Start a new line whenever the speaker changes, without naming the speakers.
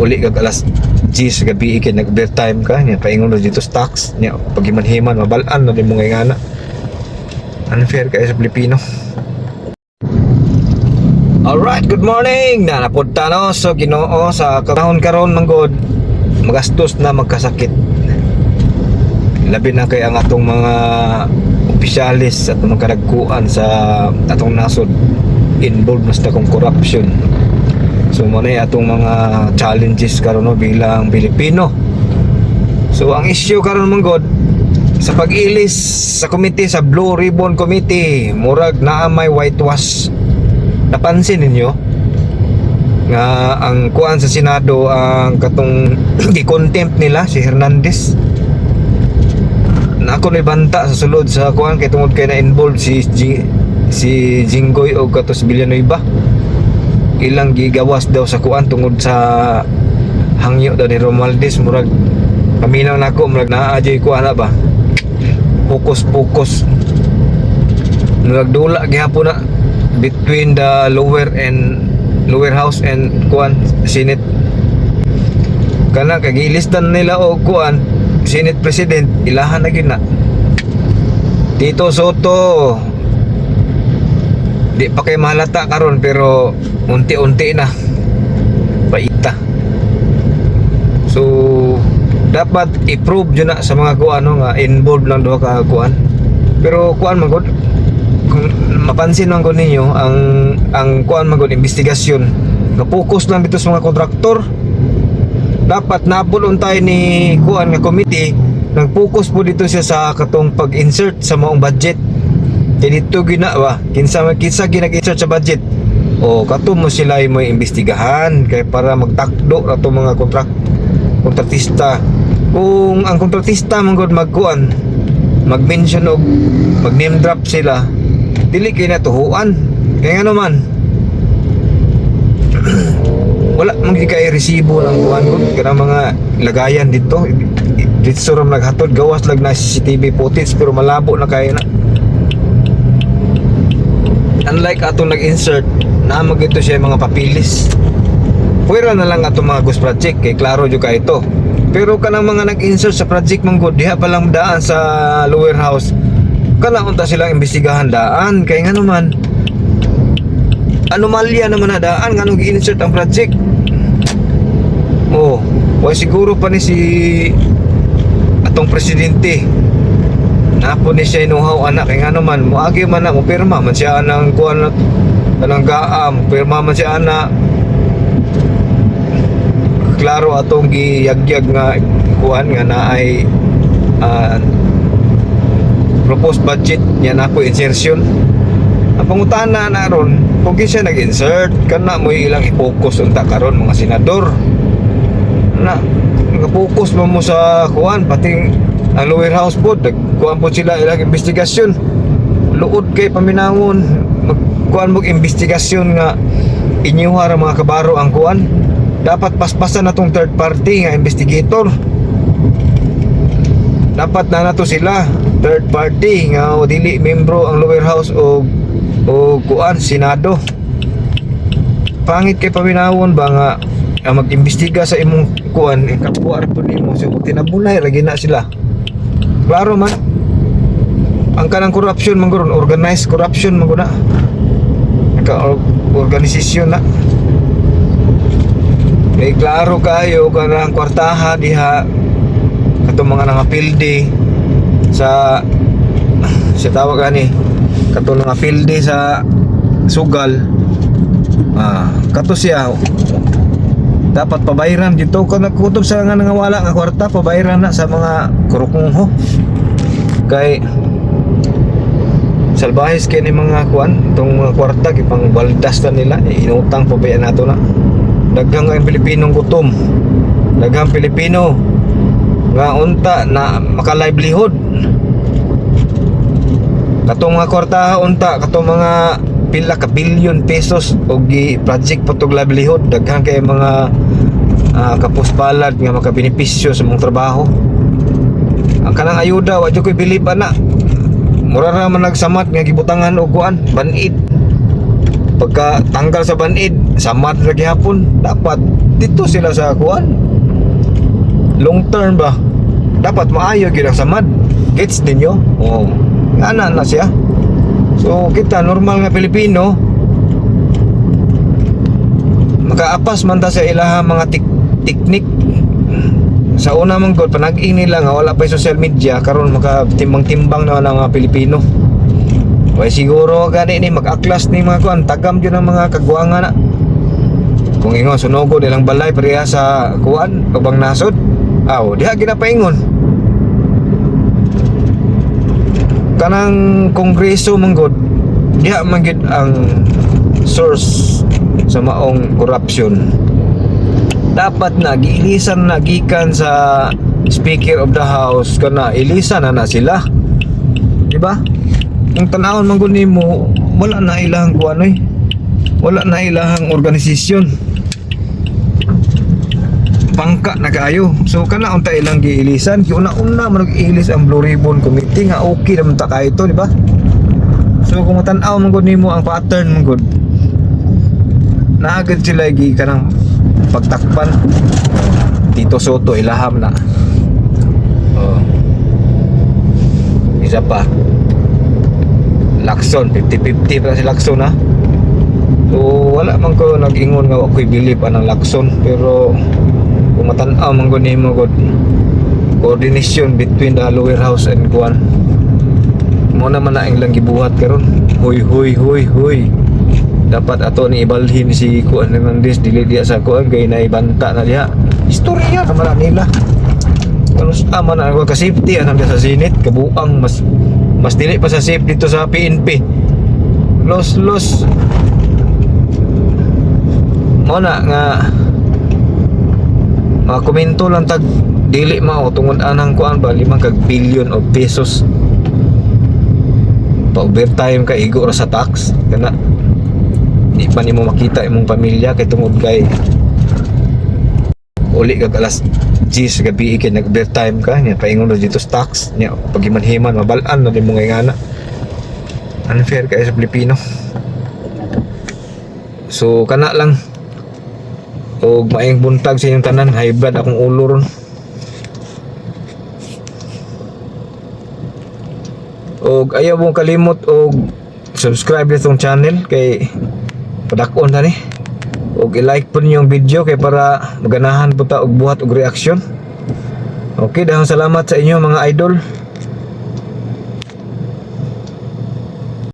uli kag alas 10 sa gabi kay nag time ka nya paingon na dito stocks nya pagimanhiman mabalaan na din mo ngay ngana unfair kay sa Pilipino Alright, good morning! Na napunta no so Ginoo sa kahon karon manggod magastos na magkasakit. Labi na kay ang atong mga opisyalis at mga kadagkuan sa atong nasod involved na sa kong corruption. So mo na atong mga challenges karon no bilang Pilipino. So ang issue karon manggod sa pag-ilis sa committee sa Blue Ribbon Committee, murag naa may whitewash. Napansin ninyo nga ang kuan sa Senado ang katong gi-contempt nila si Hernandez. Na ako ni banta sa sulod sa kuan kay tungod kay na involved si G, si Jinggoy o katos Villanueva ilang gigawas daw sa kuan tungod sa hangyo daw ni Romualdez murag paminaw nako murag naa ajoy kuan na ba? Focus focus murag dula gihapon na between the lower and lower house and kuan senate. Kana kay gilistan nila og kuan senate president ilahan na gyud na Tito Soto di pa kay mahalata karon pero unti-unti na. Paita. So dapat i-prove yun na sa mga kuan no, nga involved lang duha ka kuan. Pero kuan man gud kung mapansin man ko ninyo ang ang kuan man gud investigasyon nga focus lang dito sa mga kontraktor. Dapat napulon tayo ni kuan nga committee nag-focus po dito siya sa katong pag-insert sa maong budget kaya dito ginawa kinsa kinsa ginag-insert sa budget? O kato mo sila mo imbestigahan kay para magtakdo na itong mga kontrak kontratista. Kung ang kontratista man gud magkuan mag-mention og mag-name drop sila dili kay natuhuan. Kaya nga naman wala man kay resibo ng kuan gud. Kana mga lagayan dito dito ram naghatod gawas lag na CCTV footage pero malabo na kay na unlike atong nag-insert na magito siya mga papilis Pwera na lang ato mga ghost project kay klaro jud ka ito. Pero kanang mga nag-insert sa project man gud diha pa lang daan sa lower house. Kana unta silang imbestigahan daan kay nga naman anomalya naman na daan nga nung gi-insert ang project. Oh, wa siguro pa ni si atong presidente Napo ni siya inuhaw anak. Kay nga naman moagi man na pirma man siya anang kuan na kanang gaam pirma man siya ana klaro atong giyagyag nga kuan nga naay uh, proposed budget niya na po insertion. Ang pangutana na ron kung siya nag-insert kana mo ilang i-focus unta karon mga senador. Na nga-focus mo mo sa kuan pati ang lower house po kuan po sila ilang investigasyon. Luod kay paminawon magkuan mo investigasyon nga inyuha ra mga kabaro ang kuan dapat paspasan na tong third party nga investigator. Dapat na nato sila third party nga o dili membro ang lower house o o kuan senado. Pangit kay paminawon ba nga ang mag-imbestiga sa imong kuan ikapuar po nimo so tinabulay lagi na sila klaro man. Ang kanang corruption man guro organized corruption man guna. Ka organisasyon na. Kay klaro kayo kanang kwartaha diha katong mga nangapilde sa sa tawag ani katong nangapilde sa sugal. Ah kato siya dapat pabayran. Dito ka nagkutob sa nga nangawala nga kwarta. Pabayran na sa mga kurukungho kay salbahes kay ni mga kuan itong mga kwarta gipang baldas na nila. Inutang pabayan nato na? Daghang ang Pilipinong gutom. Daghang Pilipino nga unta na maka-livelihood katong mga kwartaha unta. Katong mga pila ka billion pesos og project patog livelihood daghang kay mga uh, kapuspalad nga makabenepisyo sa mong trabaho. Ang kanang ayuda wa jud koy bilib ana. Mura ra man nagsamat nga gibutangan og kuan banid. Pagka tanggal sa banid samat ra gihapon dapat dito sila sa kuan. Long term ba? Dapat maayo gyud ang samad gets ninyo? Oh ana na siya so kita normal nga Pilipino. Makaapas man ta sa ilaha mga tik- teknik. Sa una man gud panag-ing nila nga wala pa social media karon makatimbang-timbang na ang mga Pilipino. Way siguro gani ni mag-aklas ni mga kuan tagam jud ang mga kagwanga na. Kung ingon sunugo nilang balay pareha sa kuan ubang nasod. Aw diha ginapaingon kanang kongreso manggod diha man ang source sa maong corruption. Dapat na giilisan na gikan sa speaker of the house kana ilisan na na sila. Di ba kung tanawon man gud nimo wala na ilahang kuan oy wala na ilahang organisasyon pangka na kayo so kana unta ilang giilisan. Kay una-una man iilis ang Blue Ribbon Committee nga okay naman ta kayo to di ba? So kung tan-aw man gud nimo ang pattern man gud naagad sila gi kanang pagtakpan. Tito Soto ilaham na. Oh. isa pa. Lakson 50-50 pa si Lakson ha? So wala man ko nag-ingon nga ako'y believe anang Lakson pero kung matanaw man ko nimo god coordination between the lower house and kuan mo na ang lang gibuhat karon. Huy huy huy huy. Dapat ato ni ibalhin si Kuan Hernandez. Dili diya sa Kuan kay na ibanta na diha istorya naman na nila. Kung sa man ang ka safety anang sa Senate kabuang mas mas dili pa sa safe dito sa PNP los los. Mo na nga mga komento lang tag dili mao tungod anang kuan ba limang kag billion of pesos. Pa overtime ka igo ra sa tax kana. Di pa nimo makita imong pamilya kay tungod kay uli kag alas 10 gabi kay nag overtime ka niya paingon na dito sa tax niya pagimanhiman mabalaan na nimo ngay ngana unfair kay sa Pilipino. So kana lang og maayong buntag sa inyong tanan hybrid akong ulo ron. Og ayaw mong kalimot og subscribe nitong channel kay padakon ta ni og i-like po ninyo ang video kay para maganahan po ta og buhat og reaksyon. Okay dahil salamat sa inyo mga idol